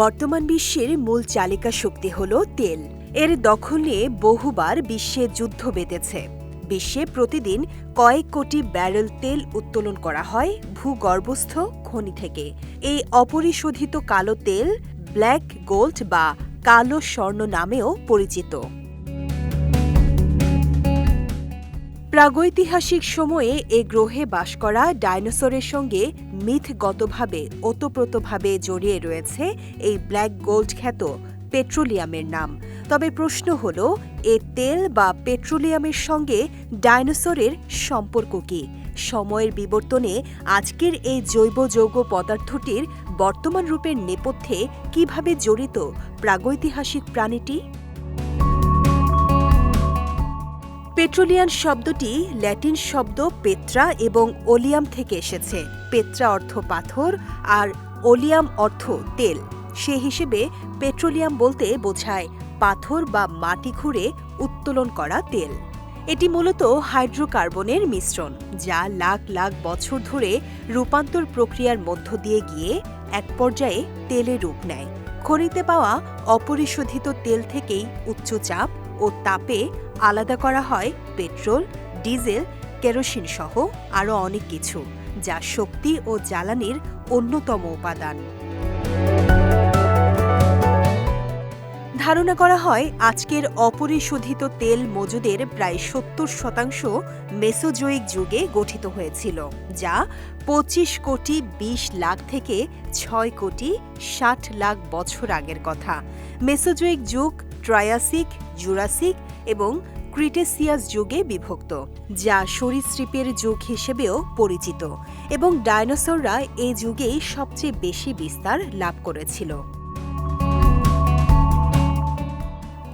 বর্তমান বিশ্বের মূল চালিকা শক্তি হল তেল। এর দখল নিয়ে বহুবার বিশ্বে যুদ্ধ বেঁধেছে। বিশ্বে প্রতিদিন কয়েক কোটি ব্যারেল তেল উত্তোলন করা হয় ভূগর্ভস্থ খনি থেকে। এই অপরিশোধিত কালো তেল, ব্ল্যাক গোল্ড বা কালো স্বর্ণ নামেও পরিচিত। প্রাগৈতিহাসিক সময়ে এ গ্রহে বাস করা ডাইনোসরের সঙ্গে মিথগতভাবে, ওতপ্রোতভাবে জড়িয়ে রয়েছে এই ব্ল্যাক গোল্ড খ্যাত পেট্রোলিয়ামের নাম। তবে প্রশ্ন হল, এ তেল বা পেট্রোলিয়ামের সঙ্গে ডাইনোসরের সম্পর্ক কী? সময়ের বিবর্তনে আজকের এই জৈব যৌগ পদার্থটির বর্তমান রূপের নেপথ্যে কীভাবে জড়িত প্রাগৈতিহাসিক প্রাণীটি? পেট্রোলিয়ান শব্দটি ল্যাটিন শব্দ পেত্রা এবং ওলিয়াম থেকে এসেছে। পেত্রা অর্থ পাথর আর ওলিয়াম অর্থ তেল। সে হিসেবে পেট্রোলিয়াম বলতে বোঝায় পাথর বা মাটি খুঁড়ে উত্তোলন করা তেল। এটি মূলত হাইড্রোকার্বনের মিশ্রণ, যা লাখ লাখ বছর ধরে রূপান্তর প্রক্রিয়ার মধ্য দিয়ে গিয়ে এক পর্যায়ে তেলে রূপ নেয়। খনিতে পাওয়া অপরিশোধিত তেল থেকেই উচ্চ চাপ ও তাপে আলাদা করা হয় পেট্রোল, ডিজেল, কেরোসিন সহ আরও অনেক কিছু, যা শক্তি ও জ্বালানির অন্যতম উপাদান। ধারণা করা হয় আজকের অপরিশোধিত তেল মজুদের প্রায় সত্তর শতাংশ মেসোজোয়িক যুগে গঠিত হয়েছিল, যা পঁচিশ কোটি বিশ লাখ থেকে ছয় কোটি ষাট লাখ বছর আগের কথা। মেসোজোয়িক যুগ ট্রায়াসিক, জুরাসিক এবং ক্রিটেসিয়াস যুগে বিভক্ত, যা সরীসৃপের যুগ হিসেবেও পরিচিত এবং ডায়নোসররা এই যুগেই সবচেয়ে বেশি বিস্তার লাভ করেছিল।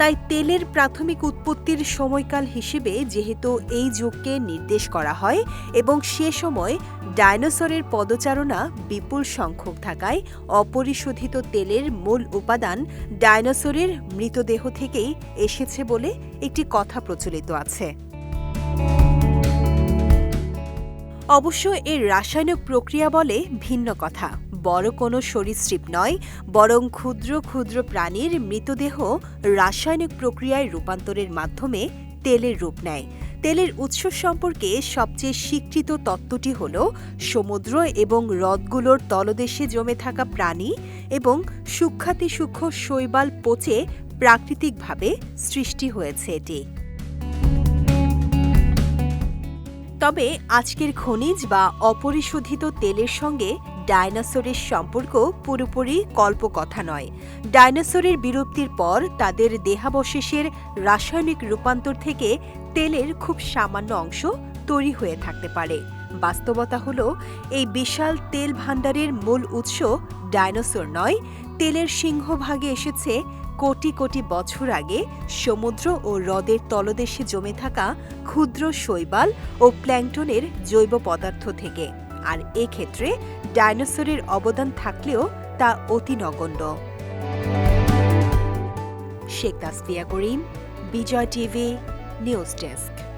তাই তেলের প্রাথমিক উৎপত্তির সময়কাল হিসেবে যেহেতু এই যুগকে নির্দেশ করা হয় এবং সে সময় ডাইনোসরের পদচারণা বিপুল সংখ্যক থাকায় অপরিশোধিত তেলের মূল উপাদান ডাইনোসরের মৃতদেহ থেকেই এসেছে বলে একটি কথা প্রচলিত আছে। অবশ্য এর রাসায়নিক প্রক্রিয়া বলে ভিন্ন কথা। বড় কোনো সরীসৃপ নয়, বরং ক্ষুদ্র ক্ষুদ্র প্রাণীর মৃতদেহ রাসায়নিক প্রক্রিয়ায় রূপান্তরের মাধ্যমে তেলের রূপ নেয়। তেলের উৎস সম্পর্কে সবচেয়ে স্বীকৃত তত্ত্বটি হল সমুদ্র এবং হ্রদগুলোর তলদেশে জমে থাকা প্রাণী এবং সূক্ষাতিসূক্ষ্ম শৈবাল পচে প্রাকৃতিকভাবে সৃষ্টি হয়েছে এটি। তবে আজকের খনিজ বা অপরিশোধিত তেলের সঙ্গে ডায়নোসরের সম্পর্ক পুরোপুরি কল্পকথা নয়। ডায়নোসরের বিলুপ্তির পর তাদের দেহাবশেষের রাসায়নিক রূপান্তর থেকে তেলের খুব সামান্য অংশ তৈরি হয়ে থাকতে পারে। বাস্তবতা হল, এই বিশাল তেল ভাণ্ডারের মূল উৎস ডায়নোসর নয়, তেলের সিংহভাগে এসেছে কোটি কোটি বছর আগে সমুদ্র ও হ্রদের তলদেশে জমে থাকা ক্ষুদ্র শৈবাল ও প্ল্যাংটনের জৈব পদার্থ থেকে। আর এক্ষেত্রে ডাইনোসরের অবদান থাকলেও তা অতি নগণ্য। Sheikh Tasfia Karim, Bijoy TV, news desk.